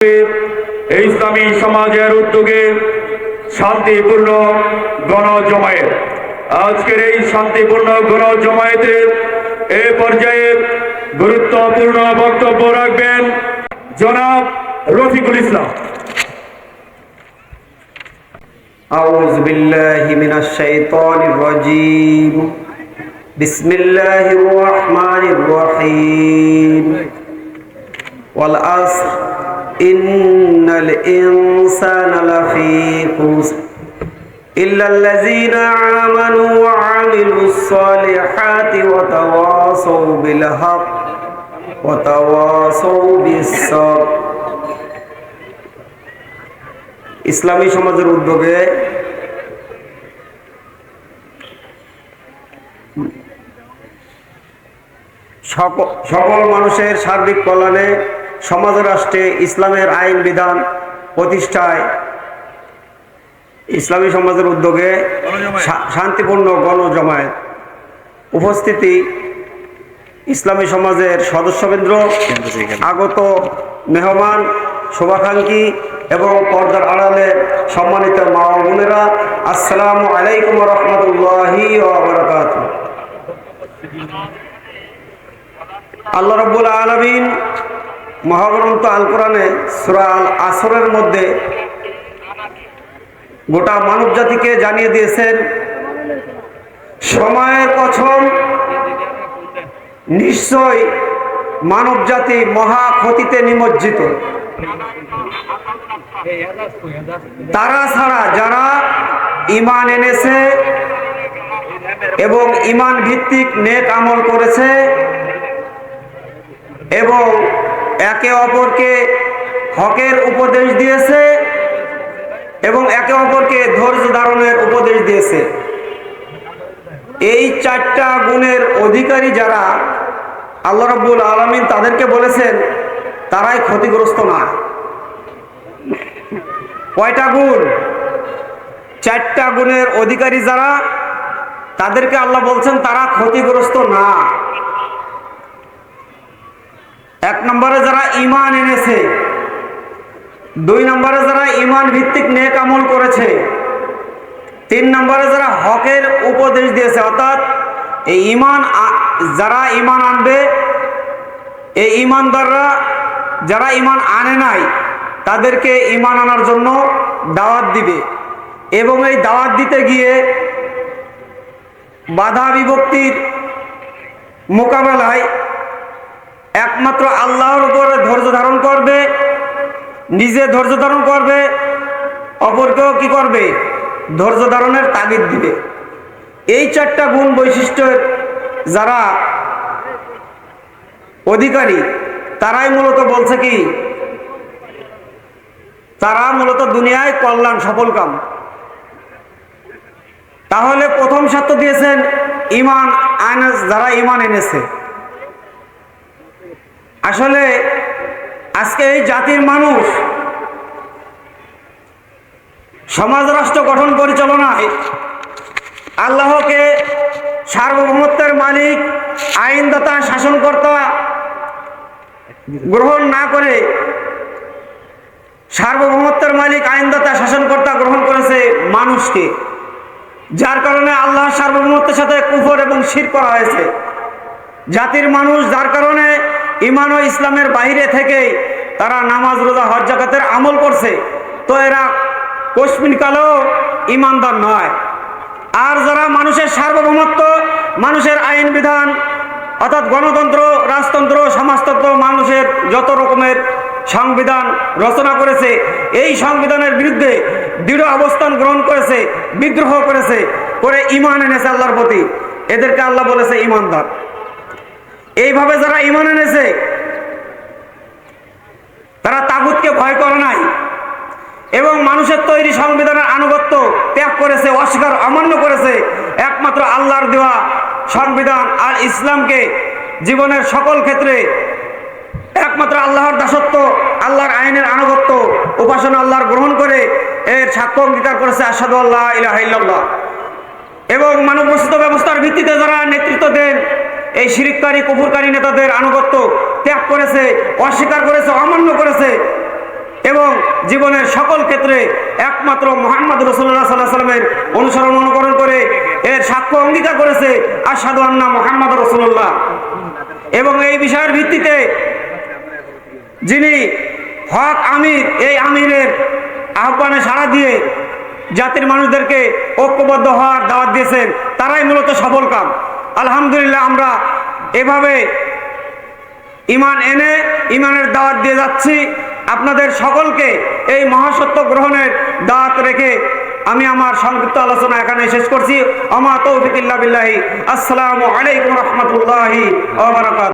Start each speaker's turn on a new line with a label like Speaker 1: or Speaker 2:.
Speaker 1: এই ইসলামী সমাজের উদ্যোগে শান্তিপূর্ণ গণজমায়েত আজকের এই শান্তিপূর্ণ গণজমায়েতে এ পর্যায়ে গুরুত্বপূর্ণ বক্তব্য রাখবেন জনাব রফিকুল ইসলাম
Speaker 2: أعوذ بالله من الشيطان الرجيم بسم الله الرحمن الرحيم والعصر إن الإنسان لفي خسر إلا الذين آمنوا وعملوا الصالحات وتواصوا بالحق وتواصوا بالصبر ইসলামী সমাজের উদ্যোগে সক- সকল মানুষের সার্বিক কল্যাণে সমাজ রাষ্ট্রে ইসলামের আইন বিধান প্রতিষ্ঠায় ইসলামী সমাজের উদ্যোগে শান্তিপূর্ণ গণজমায়েত উপস্থিতি ইসলামী সমাজের সদস্যবৃন্দ আগত মেহমান শুভাকাঙ্ক্ষী এবং পর্দার আড়ালে সম্মানিত মা বোনেরা আসসালামু আলাইকুম রহমতুল্লাহি আল্লাহ রব্বুল আলমিন মহাগ্রন্থ আল কোরআনে সুরা আল আসরের মধ্যে গোটা মানব জাতিকে জানিয়ে দিয়েছেন, সময়ের কছম নিশ্চয় মানব জাতি মহা ক্ষতিতে নিমজ্জিত। তারা ছাড়া যারা ইমান এনেছে এবং ইমান ভিত্তিক নেক আমল করেছে এবং একে অপরকে হকের উপদেশ দিয়েছে এবং একে অপরকে ধৈর্য ধারণের উপদেশ দিয়েছে। এই চারটা গুণের অধিকারী যারা আল্লাহ রব্বুল আলমিন তাদেরকে বলেছেন, তারাই ক্ষতিগ্রস্ত না। কয়টা গুণ? চারটা গুণের অধিকারী যারা, তাদেরকে আল্লাহ বলছেন, তারা ক্ষতিগ্রস্ত না। এক নম্বরে যারা ইমান এনেছে, দুই নম্বরে যারা ইমান ভিত্তিক নেক আমল করেছে, তিন নম্বরে যারা হকের উপদেশ দিয়েছে, অর্থাৎ এই ইমান যারা ইমান আনবে, এই ইমানদাররা যারা ইমান আনে নাই, তাদেরকে ইমান আনার জন্য দাওয়াত দিবে। এবং এই দাওয়াত দিতে গিয়ে বাধা বিভক্তির মোকাবেলায় একমাত্র আল্লাহর উপরে ধৈর্য ধারণ করবে, নিজে ধৈর্য ধারণ করবে, অপরকেও কি করবে? ধৈর্য ধারণের তাগিদ দিবে। এই চারটা গুণ বৈশিষ্ট্যের যারা অধিকারী, তারাই মূলত বলছে কি? তারা মূলত দুনিয়ায় কল্যাণ, সফল কাম। তাহলে প্রথম সত্য দিয়েছেন ইমান আইন যারা ইমান এনেছে। আসলে আজকে এই জাতির মানুষ সমাজ রাষ্ট্র গঠন পরিচালনায় আল্লাহকে সার্বভৌমত্বের মালিক, আইনদাতা, শাসনকর্তা গ্রহণ না করে সার্বভৌমত্বের মালিক, আইনদাতা, শাসনকর্তা গ্রহণ করেছে মানুষকে, যার কারণে আল্লাহ সার্বভৌমত্বের সাথে কুফর এবং শির করা হয়েছে। জাতির মানুষ, যার কারণে ইমান ও ইসলামের বাইরে থেকে তারা নামাজ, রোজা, হজ, জাকাতের আমল করছে। তো এরা কশ্মিন কালেও ইমানদার নয়। আর যারা মানুষের সার্বভৌমত্ব, মানুষের আইন বিধান, অর্থাৎ গণতন্ত্র, রাজতন্ত্র, সমাজতন্ত্র, মানুষের যত রকমের সংবিধান রচনা করেছে, এই সংবিধানের বিরুদ্ধে দৃঢ় অবস্থান গ্রহণ করেছে, বিদ্রোহ করেছে, করে ইমান এনেছে আল্লাহর প্রতি। এদেরকে আল্লাহ বলেছে ইমানদার। এইভাবে যারা ইমান এনেছে তারা তাগুতকে ভয় করে নাই এবং মানুষের তৈরি সংবিধানের আনুগত্য ত্যাগ করেছে, অস্বীকার, অমান্য করেছে। একমাত্র আল্লাহর দেওয়া সংবিধান আর ইসলামকে জীবনের সকল ক্ষেত্রে একমাত্র আল্লাহর দাসত্ব, আল্লাহর আইনের আনুগত্য, উপাসনা আল্লাহর গ্রহণ করে এর সাক্ষ্য অঙ্গীকার করেছে আসাদু আল্লাহ ইলাহা ইল্লাল্লাহ। এবং মানব বস্তুত ব্যবস্থার ভিত্তিতে যারা নেতৃত্ব দেন, এই শিরিককারী, কুফুরকারী নেতাদের আনুগত্য ত্যাগ করেছে, অস্বীকার করেছে, অমান্য করেছে জীবনের সকল ক্ষেত্রে একমাত্র মোহাম্মদ রসুল্লাহ সাল্লাহ সাল্লামের অনুসরণ অনুকরণ করে এর সাক্ষ্য অঙ্গীকার করেছে আসাদু আন্না মোহাম্মদ রসুল্লাহ এবং এই বিষয়ের ভিত্তিতে যিনি হক আমির, এই আমিরের আহ্বানে সাড়া দিয়ে জাতির মানুষদেরকে ঐক্যবদ্ধ হওয়ার দাওয়াত দিয়েছেন, তারাই মূলত সফল কাম। আলহামদুলিল্লাহ আমরা এভাবে ইমান এনে, ইমানের দাওয়াত দিয়ে যাচ্ছি। আপনাদের সকলকে এই মহাসত্য গ্রহণের দাঁত রেখে আমি আমার সংক্ষিপ্ত আলোচনা এখানে শেষ করছি। আমা তৌফিকিল্লা বিল্লাহি। আসসালামু আলাইকুম রহমতুল্লাহি